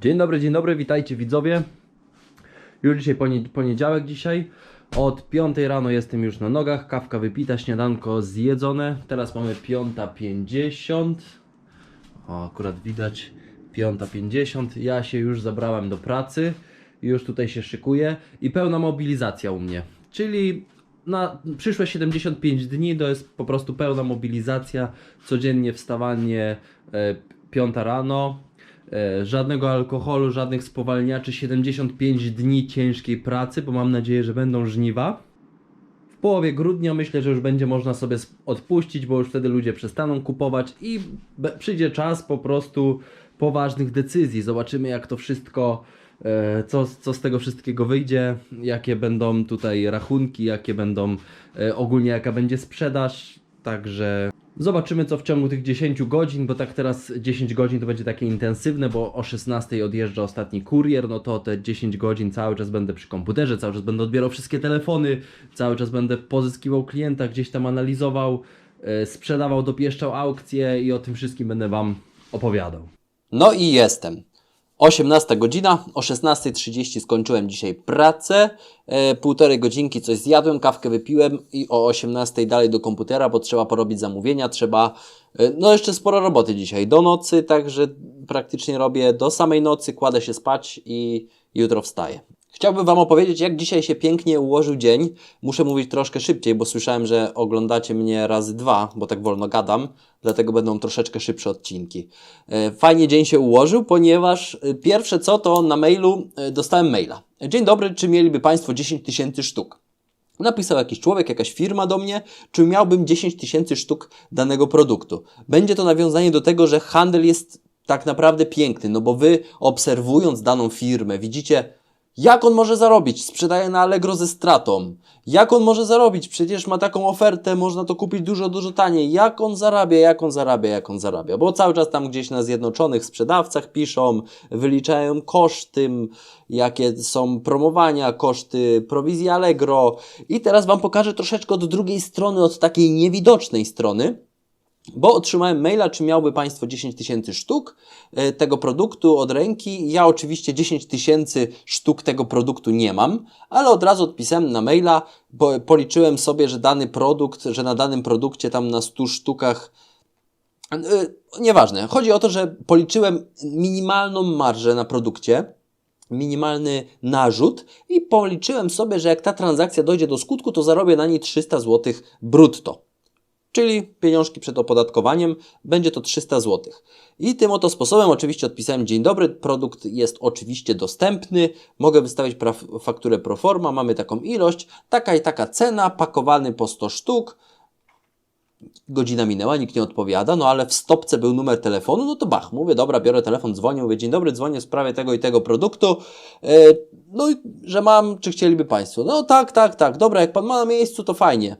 Dzień dobry, dzień dobry, witajcie widzowie. Już dzisiaj ponie- poniedziałek dzisiaj. Od 5 rano jestem już na nogach, kawka wypita, śniadanko zjedzone. Teraz mamy 5.50. O, akurat widać 5.50. Ja się już zabrałem do pracy. Już tutaj się szykuję i pełna mobilizacja u mnie. Czyli na przyszłe 75 dni to jest po prostu pełna mobilizacja. Codziennie wstawanie e, 5 rano, E, żadnego alkoholu, żadnych spowalniaczy, 75 dni ciężkiej pracy, bo mam nadzieję, że będą żniwa. W połowie grudnia myślę, że już będzie można sobie odpuścić, bo już wtedy ludzie przestaną kupować i przyjdzie czas po prostu poważnych decyzji. Zobaczymy, jak to wszystko, e, co, co z tego wszystkiego wyjdzie, jakie będą tutaj rachunki, jakie będą e, ogólnie, jaka będzie sprzedaż. Także zobaczymy, co w ciągu tych 10 godzin, bo tak teraz 10 godzin to będzie takie intensywne, bo o 16 odjeżdża ostatni kurier, no to te 10 godzin cały czas będę przy komputerze, cały czas będę odbierał wszystkie telefony, cały czas będę pozyskiwał klienta, gdzieś tam analizował, e, sprzedawał, dopieszczał aukcje i o tym wszystkim będę Wam opowiadał. No i jestem. 18 godzina, o 16.30 skończyłem dzisiaj pracę, e, półtorej godzinki coś zjadłem, kawkę wypiłem i o 18.00 dalej do komputera, bo trzeba porobić zamówienia, trzeba, e, no jeszcze sporo roboty dzisiaj, do nocy, także praktycznie robię do samej nocy, kładę się spać i jutro wstaję. Chciałbym Wam opowiedzieć, jak dzisiaj się pięknie ułożył dzień. Muszę mówić troszkę szybciej, bo słyszałem, że oglądacie mnie razy dwa, bo tak wolno gadam, dlatego będą troszeczkę szybsze odcinki. E, Fajnie dzień się ułożył, ponieważ e, pierwsze co to na mailu e, dostałem maila. Dzień dobry, czy mieliby Państwo 10 tysięcy sztuk? Napisał jakiś człowiek, jakaś firma do mnie, czy miałbym 10 tysięcy sztuk danego produktu. Będzie to nawiązanie do tego, że handel jest tak naprawdę piękny, no bo wy obserwując daną firmę, widzicie, jak on może zarobić? Sprzedaje na Allegro ze stratą. Jak on może zarobić? Przecież ma taką ofertę, można to kupić dużo, dużo taniej. Jak on zarabia, jak on zarabia, jak on zarabia? Bo cały czas tam gdzieś na zjednoczonych sprzedawcach piszą, wyliczają koszty, jakie są promowania, koszty prowizji Allegro. I teraz Wam pokażę troszeczkę od drugiej strony, od takiej niewidocznej strony. Bo otrzymałem maila, czy miałby Państwo 10 tysięcy sztuk e, tego produktu od ręki. Ja oczywiście 10 tysięcy sztuk tego produktu nie mam, ale od razu odpisałem na maila, bo policzyłem sobie, że dany produkt, że na danym produkcie tam na 100 sztukach e, Nieważne. Chodzi o to, że policzyłem minimalną marżę na produkcie, minimalny narzut i policzyłem sobie, że jak ta transakcja dojdzie do skutku, to zarobię na niej 300 zł brutto czyli pieniążki przed opodatkowaniem, będzie to 300 zł. I tym oto sposobem oczywiście odpisałem dzień dobry, produkt jest oczywiście dostępny, mogę wystawić fakturę pro forma, mamy taką ilość, taka i taka cena, pakowany po 100 sztuk, godzina minęła, nikt nie odpowiada, no ale w stopce był numer telefonu, no to bach, mówię, dobra, biorę telefon, dzwonię, mówię, dzień dobry, dzwonię w sprawie tego i tego produktu, e, no i że mam, czy chcieliby Państwo? No tak, tak, tak, dobra, jak Pan ma na miejscu, to fajnie.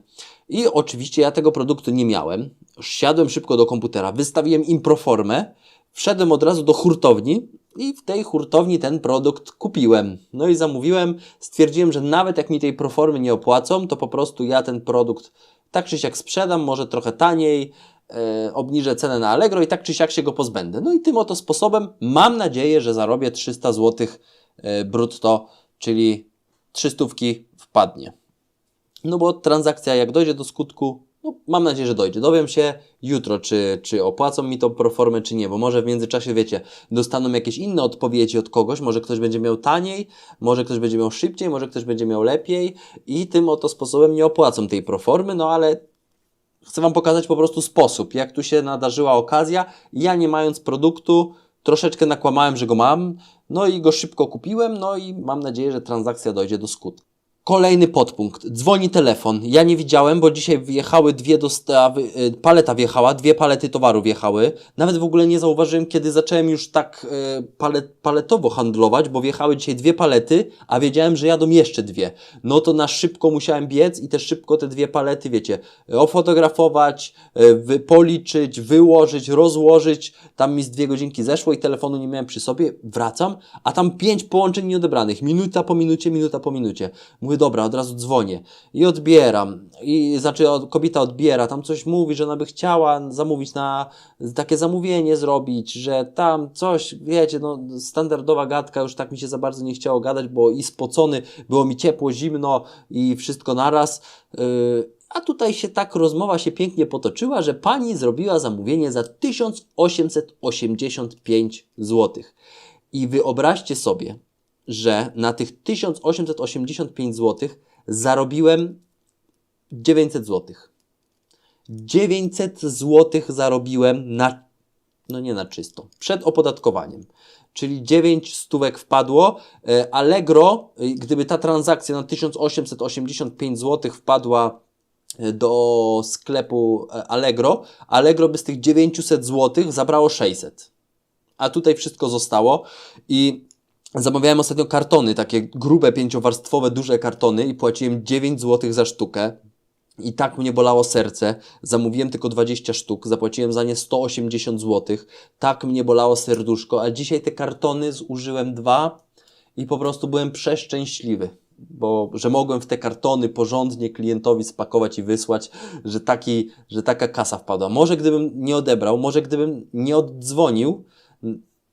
I oczywiście ja tego produktu nie miałem, siadłem szybko do komputera, wystawiłem im proformę, wszedłem od razu do hurtowni i w tej hurtowni ten produkt kupiłem. No i zamówiłem, stwierdziłem, że nawet jak mi tej proformy nie opłacą, to po prostu ja ten produkt tak czy siak sprzedam, może trochę taniej, e, obniżę cenę na Allegro i tak czy siak się go pozbędę. No i tym oto sposobem mam nadzieję, że zarobię 300 zł e, brutto, czyli 300 wpadnie. No bo transakcja jak dojdzie do skutku, no mam nadzieję, że dojdzie. Dowiem się jutro, czy, czy opłacą mi tą proformę, czy nie, bo może w międzyczasie, wiecie, dostaną jakieś inne odpowiedzi od kogoś, może ktoś będzie miał taniej, może ktoś będzie miał szybciej, może ktoś będzie miał lepiej i tym oto sposobem nie opłacą tej proformy, no ale chcę Wam pokazać po prostu sposób, jak tu się nadarzyła okazja. Ja nie mając produktu, troszeczkę nakłamałem, że go mam, no i go szybko kupiłem, no i mam nadzieję, że transakcja dojdzie do skutku. Kolejny podpunkt. Dzwoni telefon. Ja nie widziałem, bo dzisiaj wjechały dwie dostawy, y, paleta wjechała, dwie palety towaru wjechały. Nawet w ogóle nie zauważyłem, kiedy zacząłem już tak y, palet, paletowo handlować, bo wjechały dzisiaj dwie palety, a wiedziałem, że jadą jeszcze dwie. No to na szybko musiałem biec i też szybko te dwie palety, wiecie, ofotografować, y, policzyć, wyłożyć, rozłożyć. Tam mi z dwie godzinki zeszło i telefonu nie miałem przy sobie. Wracam, a tam pięć połączeń nieodebranych. Minuta po minucie, minuta po minucie. Mówię, dobra, od razu dzwonię. I odbieram. I znaczy kobieta odbiera, tam coś mówi, że ona by chciała zamówić na takie zamówienie zrobić, że tam coś, wiecie, no standardowa gadka, już tak mi się za bardzo nie chciało gadać, bo i spocony, było mi ciepło, zimno i wszystko naraz. Yy, a tutaj się tak rozmowa się pięknie potoczyła, że pani zrobiła zamówienie za 1885 zł. I wyobraźcie sobie, że na tych 1885 zł zarobiłem 900 zł. 900 zł zarobiłem na, no nie na czysto, przed opodatkowaniem. Czyli 9 stówek wpadło. E, Allegro, e, gdyby ta transakcja na 1885 zł wpadła e, do sklepu Allegro, Allegro by z tych 900 zł zabrało 600 a tutaj wszystko zostało i zamawiałem ostatnio kartony, takie grube, pięciowarstwowe, duże kartony i płaciłem 9 zł za sztukę. I tak mnie bolało serce. Zamówiłem tylko 20 sztuk, zapłaciłem za nie 180 zł. Tak mnie bolało serduszko, a dzisiaj te kartony zużyłem dwa i po prostu byłem przeszczęśliwy, bo że mogłem w te kartony porządnie klientowi spakować i wysłać, że, taki, że taka kasa wpadła. Może gdybym nie odebrał, może gdybym nie oddzwonił,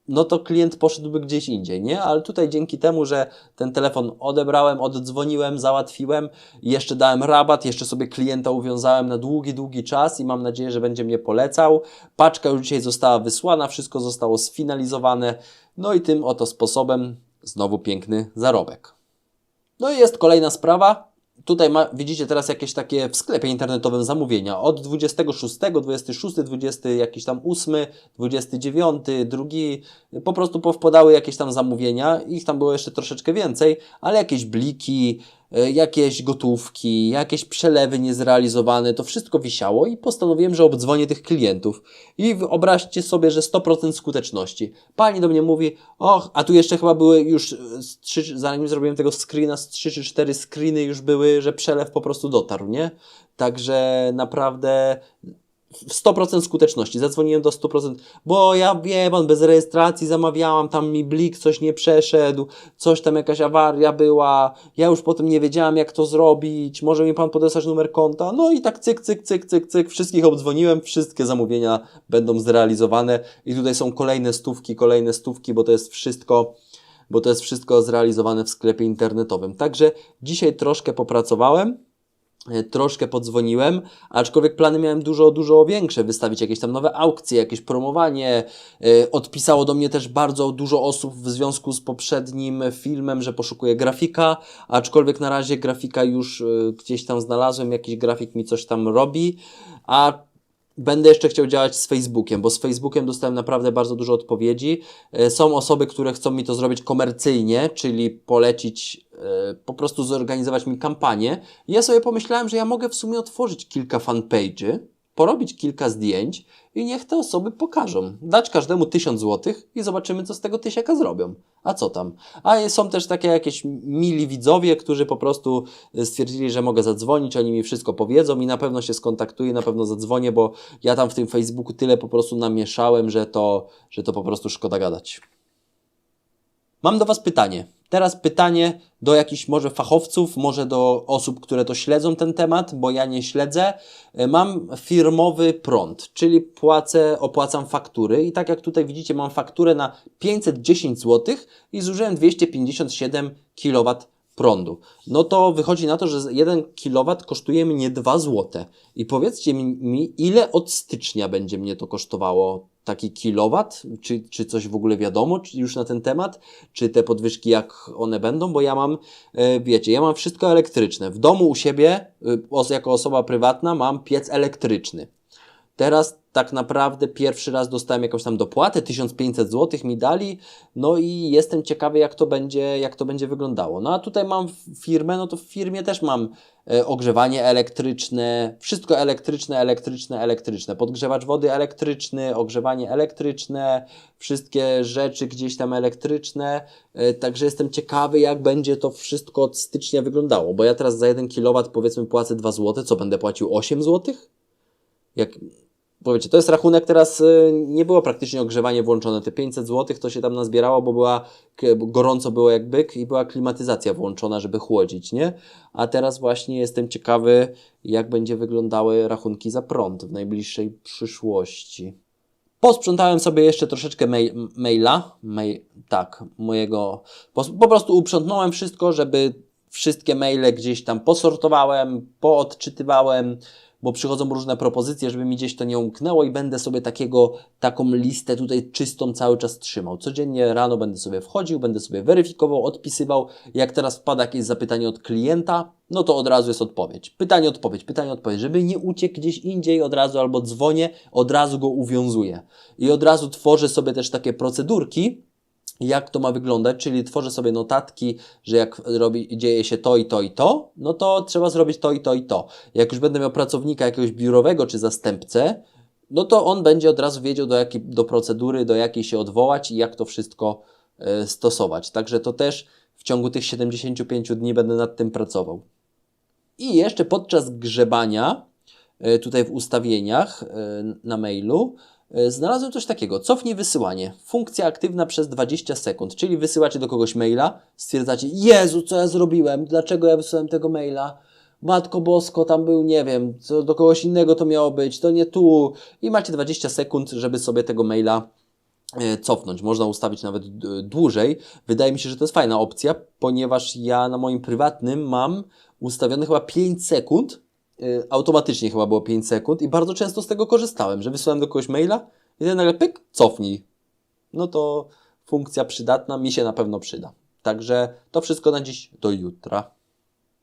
no to klient poszedłby gdzieś indziej, nie? Ale tutaj dzięki temu, że ten telefon odebrałem, oddzwoniłem, załatwiłem, jeszcze dałem rabat, jeszcze sobie klienta uwiązałem na długi, długi czas i mam nadzieję, że będzie mnie polecał. Paczka już dzisiaj została wysłana, wszystko zostało sfinalizowane, no i tym oto sposobem znowu piękny zarobek. No i jest kolejna sprawa. Tutaj ma, widzicie teraz jakieś takie w sklepie internetowym zamówienia. Od 26, 26, 20, jakiś tam 8, 29, drugi. Po prostu powpadały jakieś tam zamówienia. Ich tam było jeszcze troszeczkę więcej, ale jakieś bliki, jakieś gotówki, jakieś przelewy niezrealizowane, to wszystko wisiało i postanowiłem, że obdzwonię tych klientów. I wyobraźcie sobie, że 100% skuteczności. Pani do mnie mówi, och, a tu jeszcze chyba były już, e, zanim zrobiłem tego screena, z 3 czy 4 screeny już były, że przelew po prostu dotarł, nie? Także naprawdę 100% skuteczności. Zadzwoniłem do 100%, bo ja wiem, on bez rejestracji zamawiałam, tam mi blik coś nie przeszedł, coś tam jakaś awaria była, ja już potem nie wiedziałam jak to zrobić, może mi pan podesłać numer konta, no i tak cyk, cyk, cyk, cyk, cyk, wszystkich obdzwoniłem, wszystkie zamówienia będą zrealizowane. I tutaj są kolejne stówki, kolejne stówki, bo to jest wszystko bo to jest wszystko zrealizowane w sklepie internetowym. Także dzisiaj troszkę popracowałem, troszkę podzwoniłem, aczkolwiek plany miałem dużo, dużo większe, wystawić jakieś tam nowe aukcje, jakieś promowanie. E, Odpisało do mnie też bardzo dużo osób w związku z poprzednim filmem, że poszukuję grafika, aczkolwiek na razie grafika już e, gdzieś tam znalazłem, jakiś grafik mi coś tam robi, a Będę jeszcze chciał działać z Facebookiem, bo z Facebookiem dostałem naprawdę bardzo dużo odpowiedzi. E, Są osoby, które chcą mi to zrobić komercyjnie, czyli polecić, e, po prostu zorganizować mi kampanię. Ja sobie pomyślałem, że ja mogę w sumie otworzyć kilka fanpage'y, porobić kilka zdjęć i niech te osoby pokażą. Dać każdemu 1000 złotych i zobaczymy, co z tego tysiaka zrobią. A co tam? A są też takie jakieś mili widzowie, którzy po prostu y, stwierdzili, że mogę zadzwonić, oni mi wszystko powiedzą i na pewno się skontaktuję, na pewno zadzwonię, bo ja tam w tym Facebooku tyle po prostu namieszałem, że to, że to po prostu szkoda gadać. Mam do Was pytanie. Teraz pytanie do jakichś może fachowców, może do osób, które to śledzą ten temat, bo ja nie śledzę. E, Mam firmowy prąd, czyli płacę, opłacam faktury i tak jak tutaj widzicie, mam fakturę na 510 zł i zużyłem 257 kW prądu. No to wychodzi na to, że 1 kW kosztuje mnie 2 zł. I powiedzcie mi, ile od stycznia będzie mnie to kosztowało taki kilowat? Czy, czy coś w ogóle wiadomo czy już na ten temat? Czy te podwyżki jak one będą? Bo ja mam, e, wiecie, ja mam wszystko elektryczne. W domu u siebie, y, jako osoba prywatna, mam piec elektryczny. Teraz tak naprawdę pierwszy raz dostałem jakąś tam dopłatę, 1500 zł mi dali, no i jestem ciekawy jak to będzie, jak to będzie wyglądało. No a tutaj mam firmę, no to w firmie też mam e, ogrzewanie elektryczne, wszystko elektryczne, elektryczne, elektryczne, podgrzewacz wody elektryczny, ogrzewanie elektryczne, wszystkie rzeczy gdzieś tam elektryczne, e, także jestem ciekawy jak będzie to wszystko od stycznia wyglądało, bo ja teraz za 1 kW powiedzmy płacę 2 zł, co będę płacił 8 zł? Jak Powiecie, to jest rachunek teraz, y, nie było praktycznie ogrzewanie włączone. Te 500 zł to się tam nazbierało, bo była, gorąco było jak byk i była klimatyzacja włączona, żeby chłodzić, nie? A teraz właśnie jestem ciekawy, jak będzie wyglądały rachunki za prąd w najbliższej przyszłości. Posprzątałem sobie jeszcze troszeczkę mail, maila, mail, tak, mojego, po, po prostu uprzątnąłem wszystko, żeby wszystkie maile gdzieś tam posortowałem, poodczytywałem, bo przychodzą różne propozycje, żeby mi gdzieś to nie umknęło i będę sobie takiego, taką listę tutaj czystą cały czas trzymał. Codziennie rano będę sobie wchodził, będę sobie weryfikował, odpisywał. Jak teraz wpada jakieś zapytanie od klienta, no to od razu jest odpowiedź. Pytanie, odpowiedź, pytanie, odpowiedź. Żeby nie uciekł gdzieś indziej od razu albo dzwonię, od razu go uwiązuję. I od razu tworzę sobie też takie procedurki, jak to ma wyglądać, czyli tworzę sobie notatki, że jak robi, dzieje się to i to i to, no to trzeba zrobić to i to i to. Jak już będę miał pracownika jakiegoś biurowego czy zastępcę, no to on będzie od razu wiedział, do, jakiej, do procedury, do jakiej się odwołać i jak to wszystko e, stosować. Także to też w ciągu tych 75 dni będę nad tym pracował. I jeszcze podczas grzebania, e, tutaj w ustawieniach e, na mailu, znalazłem coś takiego. Cofnij wysyłanie. Funkcja aktywna przez 20 sekund. Czyli wysyłacie do kogoś maila, stwierdzacie, Jezu, co ja zrobiłem? Dlaczego ja wysłałem tego maila? Matko Bosko, tam był, nie wiem, co do kogoś innego to miało być, to nie tu. I macie 20 sekund, żeby sobie tego maila e, cofnąć. Można ustawić nawet d- dłużej. Wydaje mi się, że to jest fajna opcja, ponieważ ja na moim prywatnym mam ustawione chyba 5 sekund. Y, Automatycznie chyba było 5 sekund i bardzo często z tego korzystałem, że wysyłałem do kogoś maila i ten nagle pyk, cofnij. No to funkcja przydatna mi się na pewno przyda. Także to wszystko na dziś do jutra.